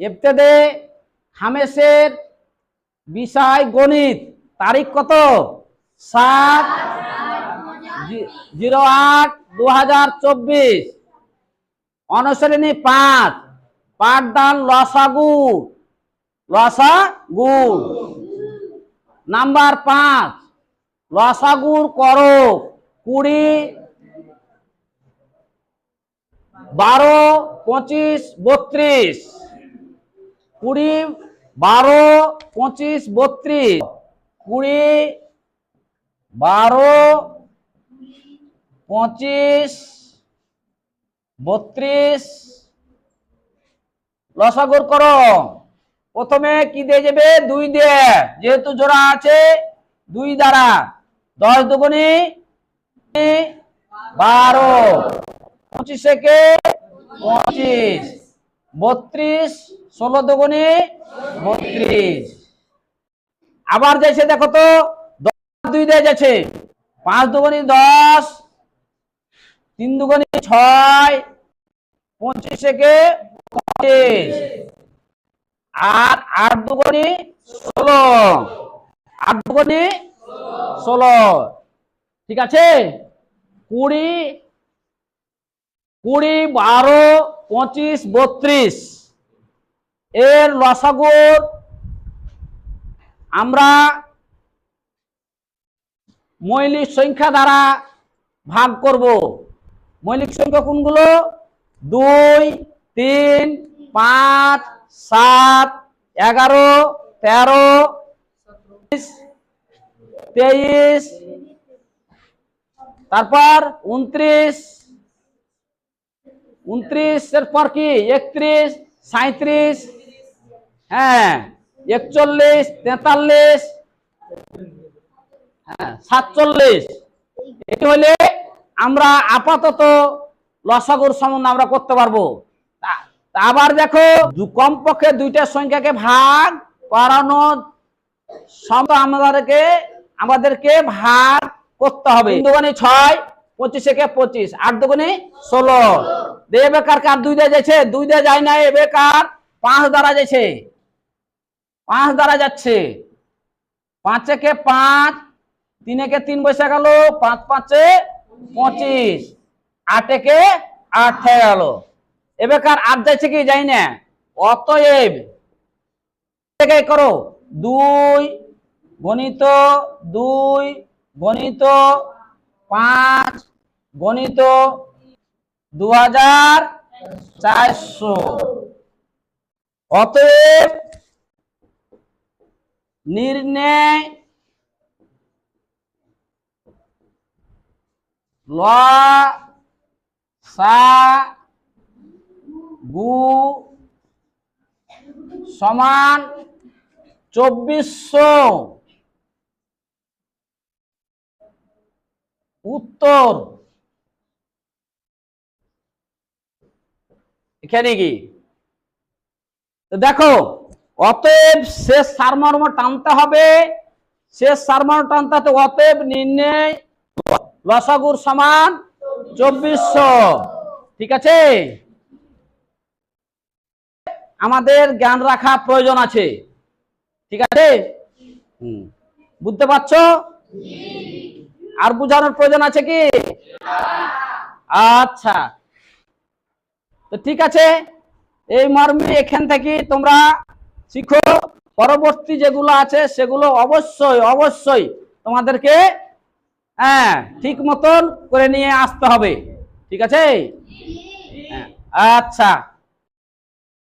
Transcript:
এফতেদে খামেসের বিষয় গণিত, তারিখ কত? সাত জিরো আট দু হাজার চব্বিশ। অনুশ্রেণী পাঁচ, পাঠদান লসাগু লসাগু। নাম্বার পাঁচ, লসাগুর করো কুড়ি, বারো, পঁচিশ, বত্রিশ। কুড়ি, বারো, পঁচিশ, বত্রিশ। কুড়ি, বারো, পঁচিশ, বত্রিশ। লসাগুর করো। প্রথমে কি দিয়ে যাবে? দুই দিয়ে। যেহেতু জোড়া আছে, দুই দ্বারা। দশ দুগুনি বারো। পঁচিশে কে পঁচিশ। বত্রিশ, ষোলো দুগুনি বত্রিশ। আবার যাচ্ছে দেখো তো দুই দিয়ে যাচ্ছে পাঁচ দুগুনি দশ, তিন দুগুনি ছয়, পঁচিশে কে পঁচিশ। আর আট দুগুনি ষোলো। আট দুগুনি ষোলো। ঠিক আছে? কুড়ি কুড়ি বারো পঁচিশ, বত্রিশ। এর লসাগুর আমরা মৌলিক সংখ্যা দ্বারা ভাগ করব। মৌলিক সংখ্যা কোনগুলো? দুই, তিন, পাঁচ, সাত, এগারো, তেরো তেইশ, তারপর উনত্রিশ উনত্রিশের পর কি? একত্রিশ সাঁত্রিশ হ্যাঁ একচল্লিশ, তেতাল্লিশ হ্যাঁ সাতচল্লিশ। এটি হলে আমরা আপাতত লসাগুর সম্বন্ধে আমরা করতে পারব। আবার দেখো কমপক্ষে দুইটা সংখ্যাকে ভাগ করানো আমাদেরকে আমাদেরকে ভাগ করতে হবে। তিন ছয় পঁচিশে কে পঁচিশ, আট দুগুণে ষোলো। দিয়ে বেকার কার দুই দিয়ে যাচ্ছে? দুই দিয়ে যায় না, এ বেকার। পাঁচ দ্বারা যাচ্ছে। পাঁচ দ্বারা যাচ্ছে। পাঁচে কে পাঁচ, তিনে কে তিন বসে গেল, পাঁচ পাঁচে পঁচিশ, আটে কে আট হয়ে গেল। এবেকার আট যাচ্ছে কি? যাই না। অতএব করো। দুই গণিত দুই গণিত পাঁচ গণিত দু হাজার চারশো। অতএব নির্ণয় ল সা গু সমান চব্বিশশো। উত্তর। এখানে কি? দেখো, অতএব শেষ সারমর্ম টানতে হবে। শেষ সারমর্ম টানতে হবে, অতএব নির্ণয় লসাগুর সমান চব্বিশশো। ঠিক আছে? আমাদের জ্ঞান রাখা প্রয়োজন আছে। ঠিক আছে? হুম। বুঝতে পারছ? আর বুঝানোর প্রয়োজন আছে কি? আচ্ছা। তো ঠিক আছে এই মর্মে এখান থেকে তোমরা শিখো পরবর্তী যেগুলো আছে সেগুলো অবশ্যই অবশ্যই তোমাদেরকে হ্যাঁ ঠিক মতন করে নিয়ে আসতে হবে। ঠিক আছে? হ্যাঁ, আচ্ছা।